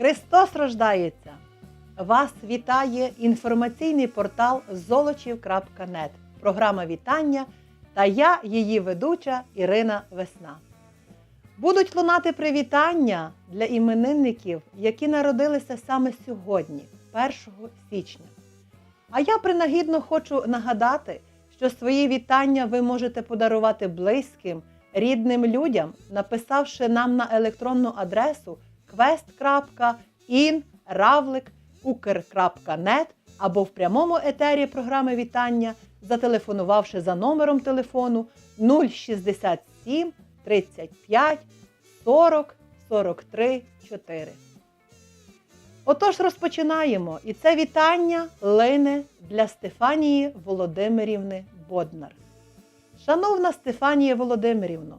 Христос рождається! Вас вітає інформаційний портал золочів.нет. Програма вітання та я, її ведуча Ірина Весна. Будуть лунати привітання для іменинників, які народилися саме сьогодні, 1 січня. А я принагідно хочу нагадати, що свої вітання ви можете подарувати близьким, рідним людям, написавши нам на електронну адресу quest.in.ravlik.ukr.net або в прямому етері програми вітання, зателефонувавши за номером телефону 067 35 40 43 4. Отож, розпочинаємо. І це вітання лине для Стефанії Володимирівни Боднар. Шановна Стефанія Володимирівно,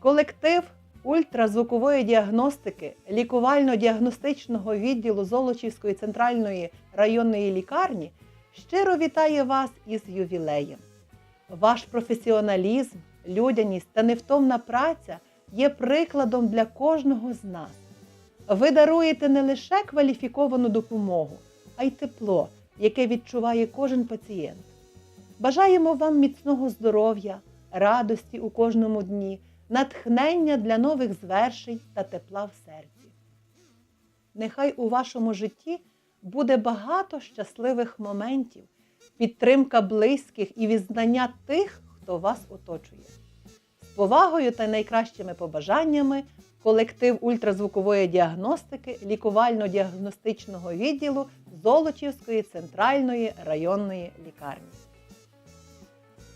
колектив ультразвукової діагностики лікувально-діагностичного відділу Золочівської центральної районної лікарні щиро вітає вас із ювілеєм. Ваш професіоналізм, людяність та невтомна праця є прикладом для кожного з нас. Ви даруєте не лише кваліфіковану допомогу, а й тепло, яке відчуває кожен пацієнт. Бажаємо вам міцного здоров'я, радості у кожному дні, натхнення для нових звершень та тепла в серці. Нехай у вашому житті буде багато щасливих моментів, підтримка близьких і відзнання тих, хто вас оточує. З повагою та найкращими побажаннями колектив ультразвукової діагностики лікувально-діагностичного відділу Золочівської центральної районної лікарні.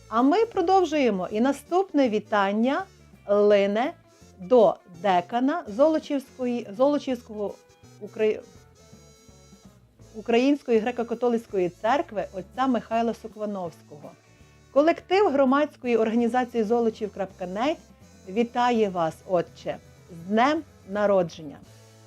А ми продовжуємо і наступне вітання лине до декана Золочівської, Золочівського Украї... Української греко-католицької церкви отця Михайла Суквановського. Колектив громадської організації Золочів.нет вітає вас, Отче, з Днем Народження.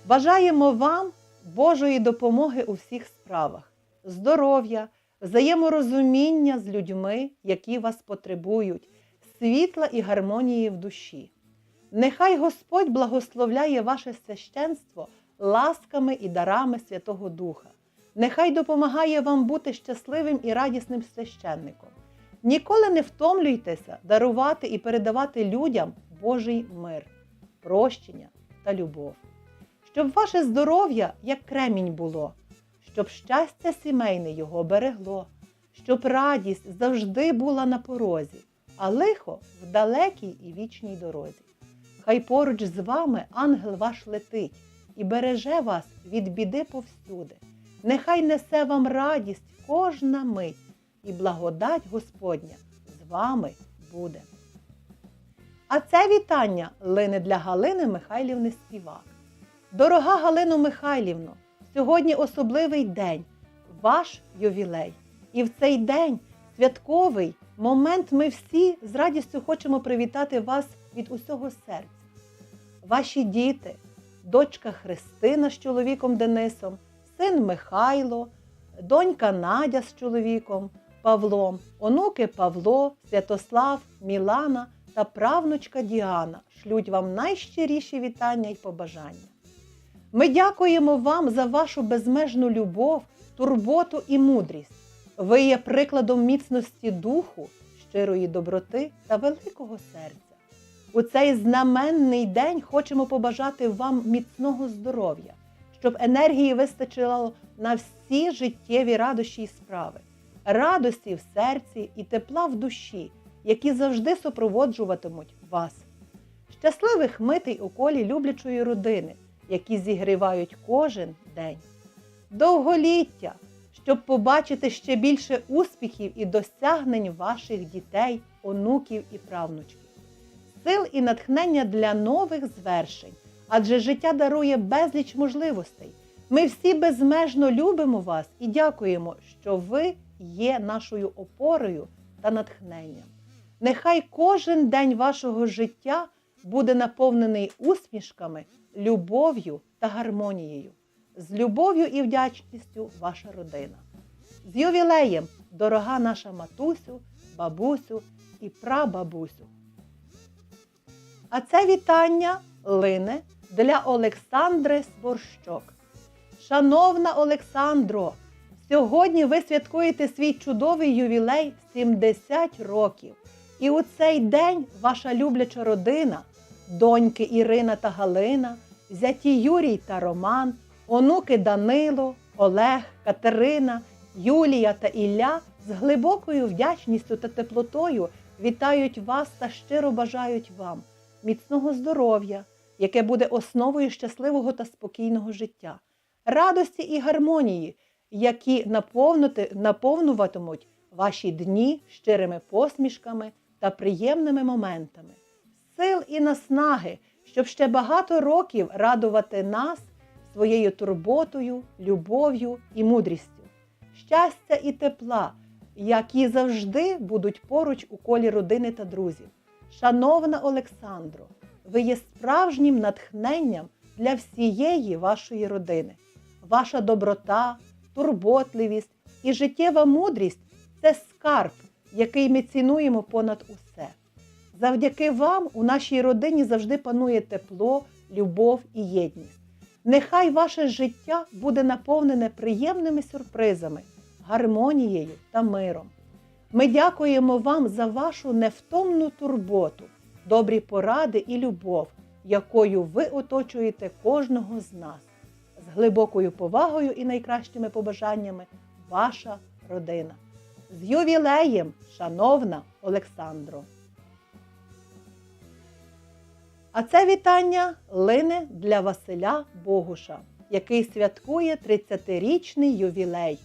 Бажаємо вам Божої допомоги у всіх справах, здоров'я, взаєморозуміння з людьми, які вас потребують, світла і гармонії в душі. Нехай Господь благословляє ваше священство ласками і дарами Святого Духа. Нехай допомагає вам бути щасливим і радісним священником. Ніколи не втомлюйтеся дарувати і передавати людям Божий мир, прощення та любов. Щоб ваше здоров'я як кремінь було, щоб щастя сімейне його берегло, щоб радість завжди була на порозі, а лихо в далекій і вічній дорозі. Хай поруч з вами ангел ваш летить і береже вас від біди повсюди. Нехай несе вам радість кожна мить, і благодать Господня з вами буде. А це вітання лине для Галини Михайлівни Співак. Дорога Галино Михайлівно, сьогодні особливий день, ваш ювілей. І в цей день святковий момент ми всі з радістю хочемо привітати вас від усього серця. Ваші діти, дочка Христина з чоловіком Денисом, син Михайло, донька Надя з чоловіком Павлом, онуки Павло, Святослав, Мілана та правнучка Діана шлють вам найщиріші вітання й побажання. Ми дякуємо вам за вашу безмежну любов, турботу і мудрість. Ви є прикладом міцності духу, щирої доброти та великого серця. У цей знаменний день хочемо побажати вам міцного здоров'я, щоб енергії вистачило на всі життєві радощі й справи, радості в серці і тепла в душі, які завжди супроводжуватимуть вас, щасливих митий у колі люблячої родини, які зігрівають кожен день, довголіття, щоб побачити ще більше успіхів і досягнень ваших дітей, онуків і правнучків, сил і натхнення для нових звершень, адже життя дарує безліч можливостей. Ми всі безмежно любимо вас і дякуємо, що ви є нашою опорою та натхненням. Нехай кожен день вашого життя буде наповнений усмішками, любов'ю та гармонією. З любов'ю і вдячністю ваша родина. З ювілеєм, дорога наша матусю, бабусю і прабабусю. А це вітання лине для Олександри Сворщок. Шановна Олександро, сьогодні ви святкуєте свій чудовий ювілей 70 років. І у цей день ваша любляча родина, доньки Ірина та Галина, зяті Юрій та Роман, онуки Данило, Олег, Катерина, Юлія та Ілля з глибокою вдячністю та теплотою вітають вас та щиро бажають вам міцного здоров'я, яке буде основою щасливого та спокійного життя, радості і гармонії, які наповнюватимуть ваші дні щирими посмішками та приємними моментами, сил і наснаги, щоб ще багато років радувати нас своєю турботою, любов'ю і мудрістю, щастя і тепла, які завжди будуть поруч у колі родини та друзів. Шановна Олександро, ви є справжнім натхненням для всієї вашої родини. Ваша доброта, турботливість і життєва мудрість це скарб, який ми цінуємо понад усе. Завдяки вам у нашій родині завжди панує тепло, любов і єдність. Нехай ваше життя буде наповнене приємними сюрпризами, гармонією та миром. Ми дякуємо вам за вашу невтомну турботу, добрі поради і любов, якою ви оточуєте кожного з нас. З глибокою повагою і найкращими побажаннями ваша родина. З ювілеєм, шановна Олександро! А це вітання лине для Василя Богуша, який святкує 30-річний ювілей.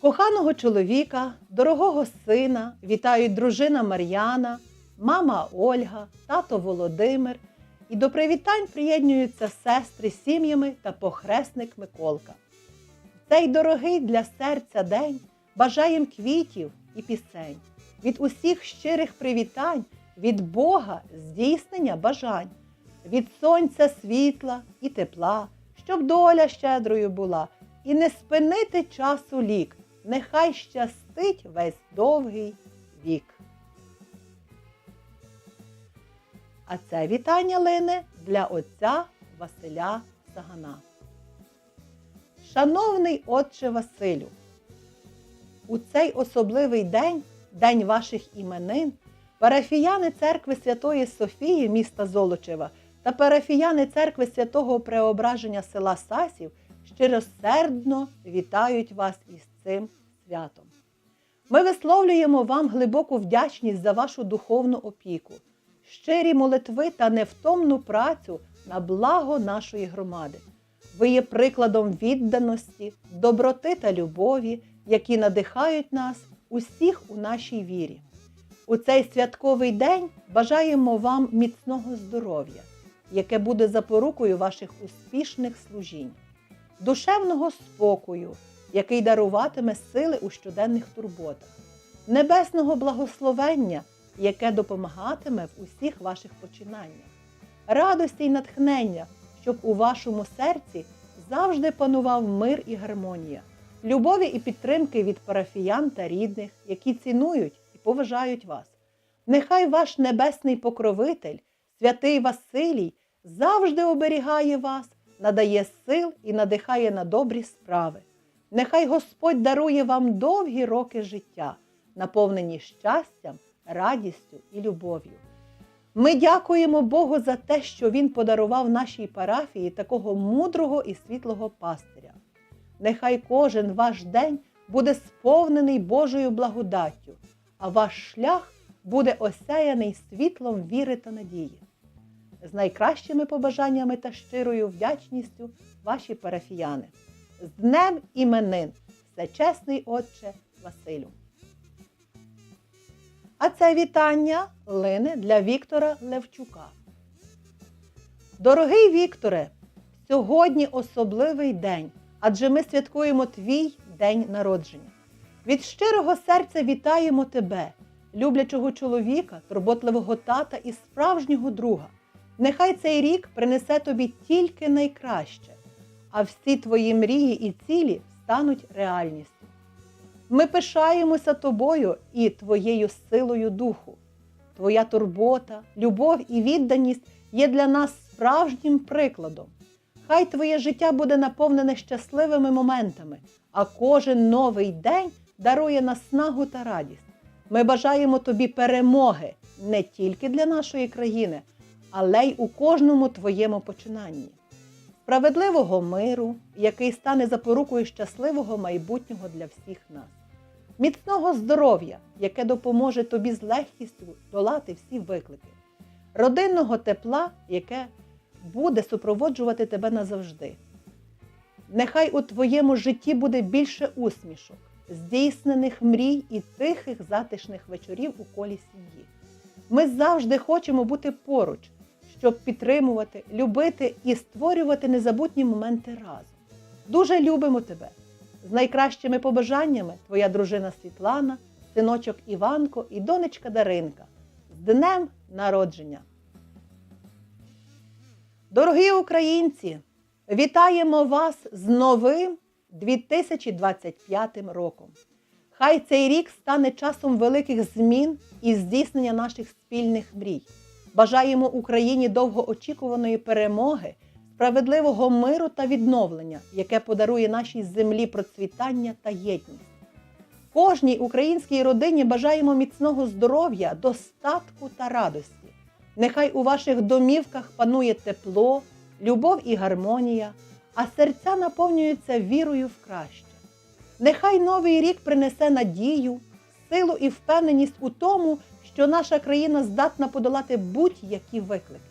Коханого чоловіка, дорогого сина вітають дружина Мар'яна, мама Ольга, тато Володимир. І до привітань приєднуються сестри сім'ями та похресник Миколка. Цей дорогий для серця день бажаєм квітів і пісень, від усіх щирих привітань, від Бога здійснення бажань, від сонця світла і тепла, щоб доля щедрою була, і не спинити часу лік, нехай щастить весь довгий вік. А це вітання лине для отця Василя Сагана. Шановний отче Василю, у цей особливий день, день ваших іменин, парафіяни церкви Святої Софії міста Золочева та парафіяни церкви святого Преображення села Сасів щиросердно вітають вас із цим святом. Ми висловлюємо вам глибоку вдячність за вашу духовну опіку, щирі молитви та невтомну працю на благо нашої громади. Ви є прикладом відданості, доброти та любові, які надихають нас усіх у нашій вірі. У цей святковий день бажаємо вам міцного здоров'я, яке буде запорукою ваших успішних служінь, душевного спокою, який даруватиме сили у щоденних турботах, небесного благословення, яке допомагатиме в усіх ваших починаннях, радості й натхнення, щоб у вашому серці завжди панував мир і гармонія, любові і підтримки від парафіян та рідних, які цінують поважають вас. Нехай ваш небесний покровитель, святий Василій, завжди оберігає вас, надає сил і надихає на добрі справи. Нехай Господь дарує вам довгі роки життя, наповнені щастям, радістю і любов'ю. Ми дякуємо Богу за те, що Він подарував нашій парафії такого мудрого і світлого пастиря. Нехай кожен ваш день буде сповнений Божою благодаттю, а ваш шлях буде осяяний світлом віри та надії. З найкращими побажаннями та щирою вдячністю ваші парафіяни. З Днем іменин, всечесний Отче Василю. А це вітання лине для Віктора Левчука. Дорогий Вікторе, сьогодні особливий день, адже ми святкуємо твій день народження. Від щирого серця вітаємо тебе, люблячого чоловіка, турботливого тата і справжнього друга. Нехай цей рік принесе тобі тільки найкраще, а всі твої мрії і цілі стануть реальністю. Ми пишаємося тобою і твоєю силою духу. Твоя турбота, любов і відданість є для нас справжнім прикладом. Хай твоє життя буде наповнене щасливими моментами, а кожен новий день дарує наснагу та радість. Ми бажаємо тобі перемоги не тільки для нашої країни, але й у кожному твоєму починанні. Справедливого миру, який стане запорукою щасливого майбутнього для всіх нас. Міцного здоров'я, яке допоможе тобі з легкістю долати всі виклики, родинного тепла, яке буде супроводжувати тебе назавжди. Нехай у твоєму житті буде більше усмішок, здійснених мрій і тихих затишних вечорів у колі сім'ї. Ми завжди хочемо бути поруч, щоб підтримувати, любити і створювати незабутні моменти разом. Дуже любимо тебе! З найкращими побажаннями твоя дружина Світлана, синочок Іванко і донечка Даринка. З днем народження! Дорогі українці! Вітаємо вас з новим 2025 роком! Хай цей рік стане часом великих змін і здійснення наших спільних мрій. Бажаємо Україні довгоочікуваної перемоги, справедливого миру та відновлення, яке подарує нашій землі процвітання та єдність. Кожній українській родині бажаємо міцного здоров'я, достатку та радості. Нехай у ваших домівках панує тепло, любов і гармонія, а серця наповнюються вірою в краще. Нехай новий рік принесе надію, силу і впевненість у тому, що наша країна здатна подолати будь-які виклики.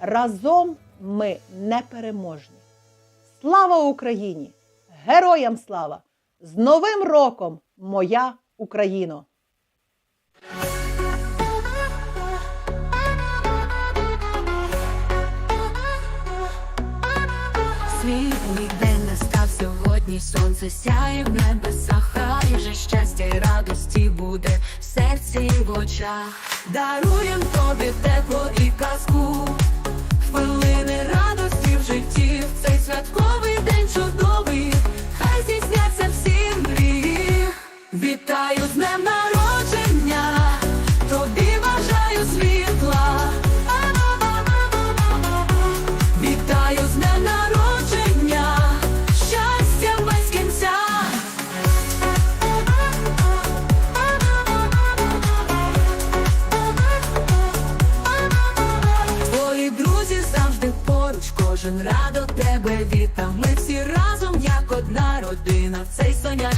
Разом ми непереможні. Слава Україні! Героям слава! З Новим роком, моя Україно! Світлий день настав сьогодні, сонце сяє в небесах, хай же щастя і радості буде в серці і в очах. Даруєм тобі тепло і казку, хвилини радості в житті, в цей святковий день чудовий, хай здійсняться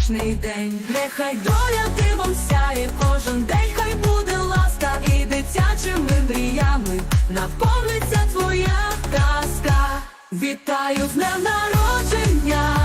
сонячний день. Нехай доля дивом сяє, кожен день хай буде ласка і дитячими мріями наповниться твоя казка. Вітаю з днем народження,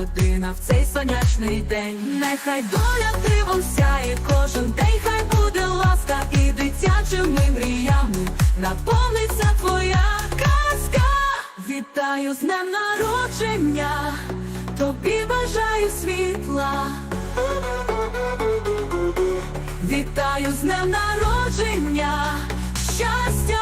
родина, в цей сонячний день. Нехай доля дивом сяє, кожен день хай буде ласка і дитячими мріями наповниться твоя казка. Вітаю з днем народження, тобі бажаю світла. Вітаю з днем народження, щастя